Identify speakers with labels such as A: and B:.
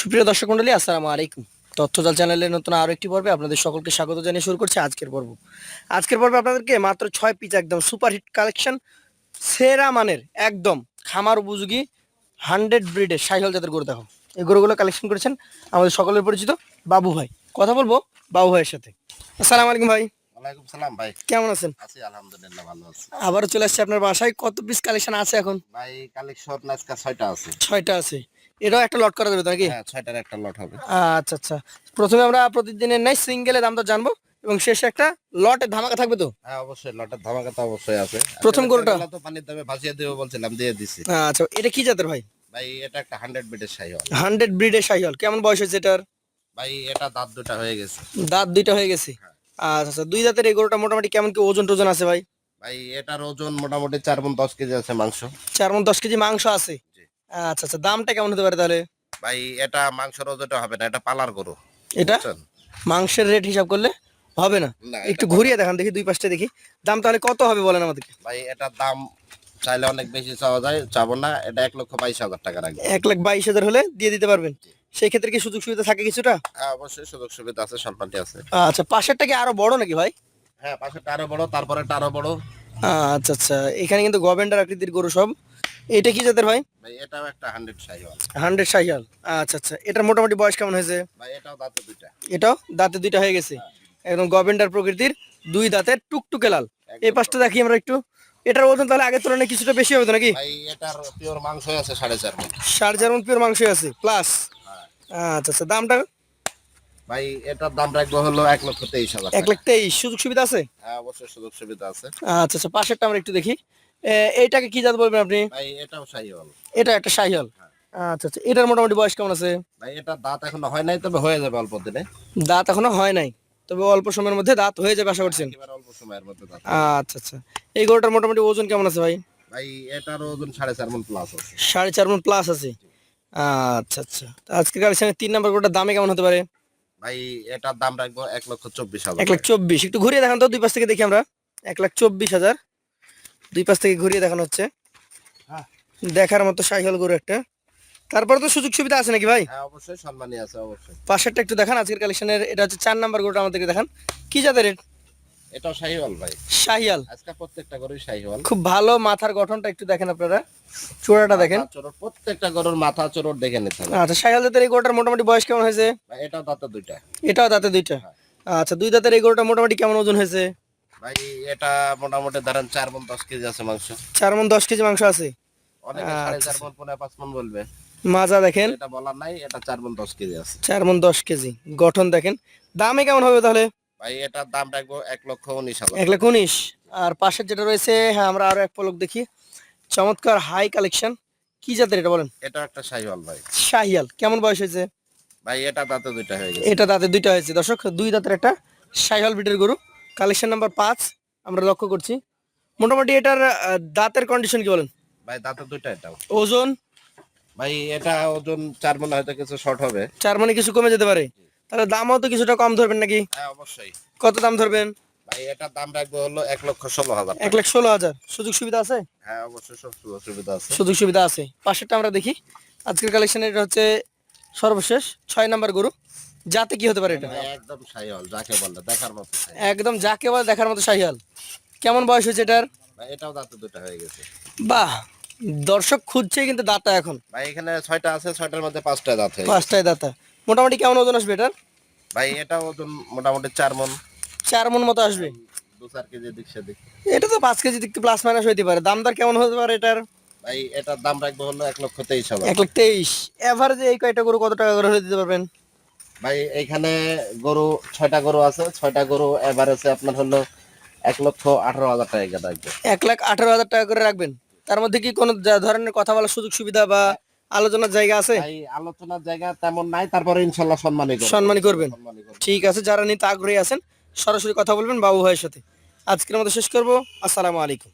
A: সুপ্রিয় দর্শক মন্ডলী, আসসালামু আলাইকুম। তথ্যজাল চ্যানেলের নতুন আরও একটি পর্বে আপনাদের সকলকে স্বাগত জানিয়ে শুরু করছি আজকের পর্ব। আজকের পর্বে আপনাদেরকে মাত্র ছয় পিস একদম সুপারহিট কালেকশন সেরা মানের, একদম খামার উপযোগী হান্ড্রেড ব্রিডের সাইহল জাতের গরু দেখো। এই গরুগুলো কালেকশন করেছেন আমাদের সকলের পরিচিত বাবু ভাই। কথা বলব বাবু ভাইয়ের সাথে। আসসালামু আলাইকুম ভাই।
B: ওয়ালাইকুম সালাম ভাই।
A: কেমন আছেন?
B: আছি আলহামদুলিল্লাহ ভালো আছি।
A: আবারও চলে আসছে আপনার বাসায়। কত পিস কালেকশন আছে এখন?
B: ভাই কালেকশন আজকে ছয়টা আছে।
A: ছয়টা আছে। এটাও একটা লট করা যাবে নাকি?
B: হ্যাঁ ছয়টার একটা লট হবে।
A: আচ্ছা আচ্ছা। প্রথমে আমরা প্রতিদিনের নাই সিঙ্গেলের দামটা জানব এবং শেষে একটা লটে ধামাকা থাকবে তো?
B: হ্যাঁ অবশ্যই লটের ধামাকা তো অবশ্যই আছে।
A: প্রথম গরুটা?
B: তো পানির দামে ভাসিয়ে দেবো বলছিলাম দিয়ে দিছি।
A: আচ্ছা এটা কি জাতের ভাই?
B: ভাই এটা একটা হান্ড্রেড বিটের সাই হবে
A: হান্ড্রেড ব্রিডের সাইহল কেমন বয়স হয়েছে এটার?
B: ভাই এটা দাঁত দুটা হয়ে গেছে।
A: দাঁত দুইটা হয়ে গেছে। আচ্ছা আচ্ছা দুই দাঁতের এই গরুটা মোটামুটি কেমন কি ওজন টোজন আছে ভাই?
B: ভাই এটার ওজন মোটামুটি চার মন দশ কেজি আছে মাংস।
A: চার মন দশ কেজি মাংস আছে? আচ্ছা আচ্ছা দামটা কেমন হতে পারে তাহলে?
B: ভাই এটা মাংসের ওজনটা হবে না এটা পালার গরু।
A: এটা? মাংসের রেট হিসাব করলে হবে না?
B: না
A: একটু ঘুরিয়ে দেখান দেখি দুই পাশটা দেখি। দাম তাহলে কত হবে বলেন আমাদেরকে?
B: ভাই এটার দাম চাইলে অনেক বেশি চাওয়া যায় চাবো না এটা এক লক্ষ বাইশ হাজার টাকা রাখবে।
A: এক লাখ বাইশ হাজার হলে দিয়ে দিতে পারবেন? সেই ক্ষেত্রে কি সুযোগ সুবিধা থাকে কিছুটা?
B: হ্যাঁ অবশ্যই সুযোগ সুবিধা আছে সম্মানটি আছে।
A: আচ্ছা পাশেরটা কি আরও বড় নাকি ভাই?
B: হ্যাঁ পাশেরটা আরও বড় তারপরে আরও বড়।
A: আচ্ছা আচ্ছা এখানে কিন্তু গভেন্ডার আকৃতির গরু সব। এটা কি জাতের ভাই?
B: ভাই এটাও একটা হান্ড্রেড সাই হবে
A: হান্ড্রেড সাইহাল আচ্ছা আচ্ছা এটার মোটামুটি বয়স কেমন হয়েছে?
B: ভাই এটাও দাঁতে দুইটা।
A: এটাও দাঁতে দুইটা হয়ে গেছে। একদম গভেন্ডার প্রকৃতির দুই দাঁতের টুকটুকে লাল। এই পাশটা দেখি আমরা একটু। এটার ওজন তাহলে আগের তুলনায় কিছুটা বেশি হবে তো নাকি?
B: ভাই এটার পিওর মাংস আছে সাড়ে চার মণ।
A: সাড়ে চার মন পিওর মাংস আছে প্লাস
B: হ্যাঁ।
A: আচ্ছা আচ্ছা দামটা?
B: ভাই এটার দাম রাখব হলো এক লক্ষ তেইশ হাজার
A: এক লাখ তেইশ সুযোগ সুবিধা আছে?
B: হ্যাঁ অবশ্যই সুযোগ সুবিধা আছে।
A: আচ্ছা আচ্ছা পাশেরটা আমরা একটু দেখি। এইটাকে কি জাত বলবেন আপনি?
B: ভাই এটাও সাই
A: এটা একটা সাইহাল আচ্ছা আচ্ছা এটার মোটামুটি বয়স কেমন আছে?
B: ভাই এটার দাঁত এখনও হয় নাই তবে হয়ে যাবে অল্প দিনে।
A: দাঁত এখনও হয় নাই তবে অল্প সময়ের মধ্যে দাঁত হয়ে যাবে আশা করছেন?
B: অল্প সময়ের মধ্যে দাঁত
A: আচ্ছা আচ্ছা এই গরুটার মোটামুটি ওজন কেমন আছে ভাই?
B: ভাই এটার ওজন সাড়ে চার মন প্লাস আছে।
A: সাড়ে চার মন প্লাস আছে। আচ্ছা আচ্ছা। আজকে কালেকশনে তিন নাম্বার গরুটার দামে কেমন হতে পারে?
B: ভাই এটার দাম রাখব এক লক্ষ চব্বিশ হাজার।
A: এক লাখ চব্বিশ। একটু ঘুরিয়ে দেখান তো দুই পাশ থেকে দেখি আমরা। এক লাখ চব্বিশ হাজার। দুই পাশ থেকে ঘুরিয়ে দেখানো হচ্ছে।
B: হ্যাঁ।
A: দেখার মতো সাইকেল গরু একটা। তারপরে তো সুযোগ সুবিধা আছে নাকি ভাই?
B: হ্যাঁ অবশ্যই সম্মানী আছে অবশ্যই।
A: পাশেরটা একটু দেখান আজকের কালেকশনের এটা হচ্ছে চার নাম্বার গরুটা আমাদেরকে দেখান। কি যাদের এটা?
B: এটাও শাহিওয়াল ভাই।
A: শাহিয়াল
B: আজকে প্রত্যেকটা গরুই শাহিওয়াল।
A: খুব ভালো মাথার গঠনটা একটু দেখেন আপনারা। চূড়াটা দেখেন।
B: প্রত্যেকটা গরুর মাথা চোরট দেখে নিতে হবে।
A: আচ্ছা জাতের এই গরুটার মোটামুটি বয়স কেমন হয়েছে?
B: এটাও দাঁতে দুইটা।
A: এটাও দাঁতে দুইটা? আচ্ছা দুই দাঁতের এই গরুটা মোটামুটি কেমন ওজন হয়েছে?
B: ভাই এটা মোটামুটি ধরেন চার মন দশ কেজি আছে মাংস।
A: চার মন দশ কেজি মাংস আছে?
B: অনেকে সাড়ে চার মন পনেরো পাঁচ মন বলবে।
A: মাজা দেখেন।
B: এটা বলার নাই এটা চার মন দশ কেজি আছে।
A: চার মন দশ কেজি। গঠন দেখেন। দামে কেমন হবে তাহলে?
B: ভাই এটার দাম রাখব এক লক্ষ উনিশ
A: এক লাখ উনিশ। আর পাশের যেটা রয়েছে হ্যাঁ আমরা আরও এক পলক দেখি। চমৎকার হাই কালেকশন কি জাতের এটা বলেন?
B: এটা একটা শাহিওয়াল ভাই।
A: শাহিয়াল কেমন বয়স হয়েছে?
B: ভাই এটা দাঁতে দুইটা হয়ে গেছে।
A: এটা দাঁতে দুইটা হয়েছে। দর্শক দুই দাঁতের একটা শাহিয়াল বিটের গরু। কালেকশন নাম্বার পাঁচ। আমরা লক্ষ্য করছি। মোটামুটি এটার দাঁতের কন্ডিশন কি বলেন?
B: ভাই দাঁতে দুইটা এটাও।
A: ওজন?
B: ভাই এটা ওজন চার মন হয়তো কিছু শর্ট হবে।
A: চার মানে কিছু কমে যেতে পারে? তাহলে দামও তো কিছুটা কম ধরবেন নাকি?
B: হ্যাঁ অবশ্যই।
A: কত দাম ধরবেন?
B: ভাই এটার দাম রাখব হলো এক লক্ষ ষোলো হাজার
A: এক লাখ ষোলো হাজার। সুযোগ সুবিধা আছে?
B: হ্যাঁ অবশ্যই সব সুযোগ সুবিধা আছে।
A: সুযোগ সুবিধা আছে। পাশেরটা আমরা দেখি। আজকের কালেকশন এটা হচ্ছে সর্বশেষ ছয় নাম্বার গরু। যাতে কি হতে পারে এটা?
B: একদম যাকে বলে দেখার মতো।
A: একদম যাকে বলে দেখার মতো শাহিয়াল কেমন বয়স হয়েছে এটার?
B: এটাও দাঁতে দুটা হয়ে গেছে।
A: বাহ! দর্শক খুঁজছে কিন্তু দাতা এখন।
B: ভাই এখানে ছয়টা আছে ছয়টার মধ্যে পাঁচটা দাঁত।
A: পাঁচটায় দাতা। মোটামুটি কেমন ওজন আসবে এটার?
B: ভাই এটা ওজন মোটামুটি চার মন।
A: চার মন মতো আসবে।
B: দু চার কেজি দিক সেদিক।
A: এটা তো পাঁচ কেজি দিকতে প্লাস মাইনাস হইতে পারে। দাম দর কেমন হতে পারে এটার?
B: ভাই এটার দাম রাখব হলো এক লক্ষ তেইশ হাজার।
A: এক লাখ তেইশ। এভারেজে এই কয়টা গরু কত টাকা করে হলে দিতে পারবেন?
B: ভাই এখানে গরু ছয়টা গরু আছে। ছয়টা গরু এভারেজে আপনার হলো এক লক্ষ আঠারো হাজার টাকা রাখবে।
A: এক লাখ আঠারো হাজার টাকা করে রাখবেন। তার মধ্যে কি কোনো ধরনের কথা বলার সুযোগ সুবিধা বা আলোচনার জায়গা আছে?
B: ভাই আলোচনার জায়গা তেমন নাই তারপরে ইনশাল্লাহ সম্মানী
A: সম্মানী করবেন। ঠিক আছে যারা নিতে আগ্রহী আছেন সরাসরি কথা বলবেন বাবু ভাইয়ের সাথে। আজকের মতো শেষ করব। আসসালামু আলাইকুম।